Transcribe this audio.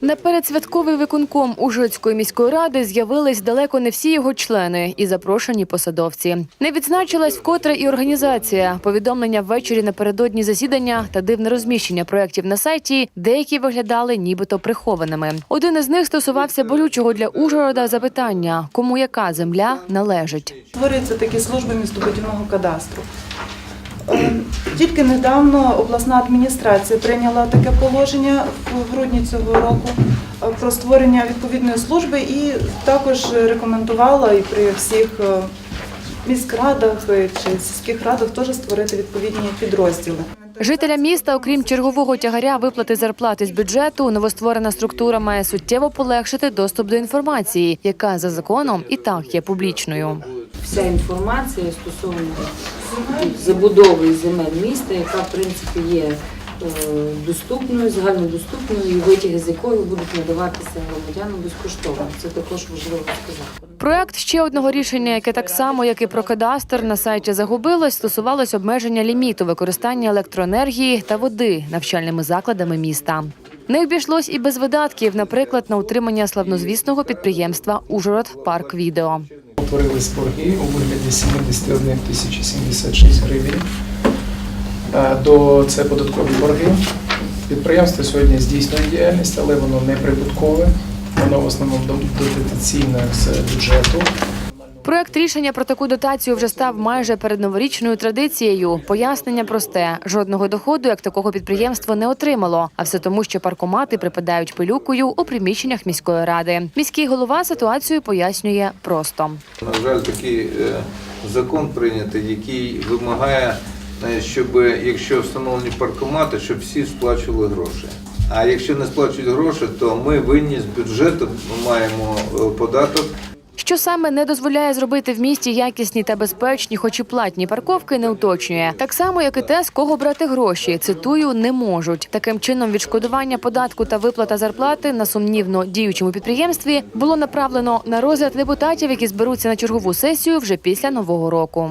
На передсвятковий виконком Ужгородської міської ради з'явились далеко не всі його члени і запрошені посадовці. Не відзначилась вкотре і організація. Повідомлення ввечері напередодні засідання та дивне розміщення проєктів на сайті. Деякі виглядали нібито прихованими. Один із них стосувався болючого для Ужгорода запитання, кому яка земля належить. Створюються такі служби містобудівного кадастру. Е, Тільки недавно обласна адміністрація прийняла таке положення в грудні цього року е, про створення відповідної служби і також рекомендувала і при всіх е, міськрадах чи сільських радах теж створити відповідні підрозділи. Жителям міста, окрім чергового тягаря виплати зарплати з бюджету, новостворена структура має суттєво полегшити доступ до інформації, яка за законом і так є публічною. вся інформація стосовно забудови земель міста, яка в принципі є е, доступною, загальнодоступною, і витяги з якої будуть надаватися громадянам безкоштовно. Це також важливо сказати. Проект ще одного рішення, яке так само, як і про кадастр, на сайті загубилось, стосувалось обмеження ліміту використання електроенергії та води навчальними закладами міста. Не обійшлось і без видатків, наприклад, на утримання славнозвісного підприємства Ужгород Парк Відео. Утворились борги у вигляді 71 тисячі 76 гривень. Е, До це податкові борги. Підприємство сьогодні здійснює діяльність, але воно не прибуткове. Воно в основному дотаційне з бюджету. Проект рішення про таку дотацію вже став майже передноворічною традицією. Пояснення просте: жодного доходу як такого підприємство не отримало. А все тому, що паркомати припадають пилюкою у приміщеннях міської ради. Міський голова ситуацію пояснює просто. На жаль, такий е, закон прийнятий, який вимагає, е, щоб якщо встановлені паркомати, щоб всі сплачували гроші. А якщо не сплачують гроші, то ми винні з бюджету маємо е, податок Що саме не дозволяє зробити в місті якісні та безпечні, хоч і платні парковки, не уточнює. Так само, як і те, з кого брати гроші. Цитую, не можуть. Таким чином, відшкодування податку та виплата зарплати на сумнівно діючому підприємстві було направлено на розгляд депутатів, які зберуться на чергову сесію вже після нового року.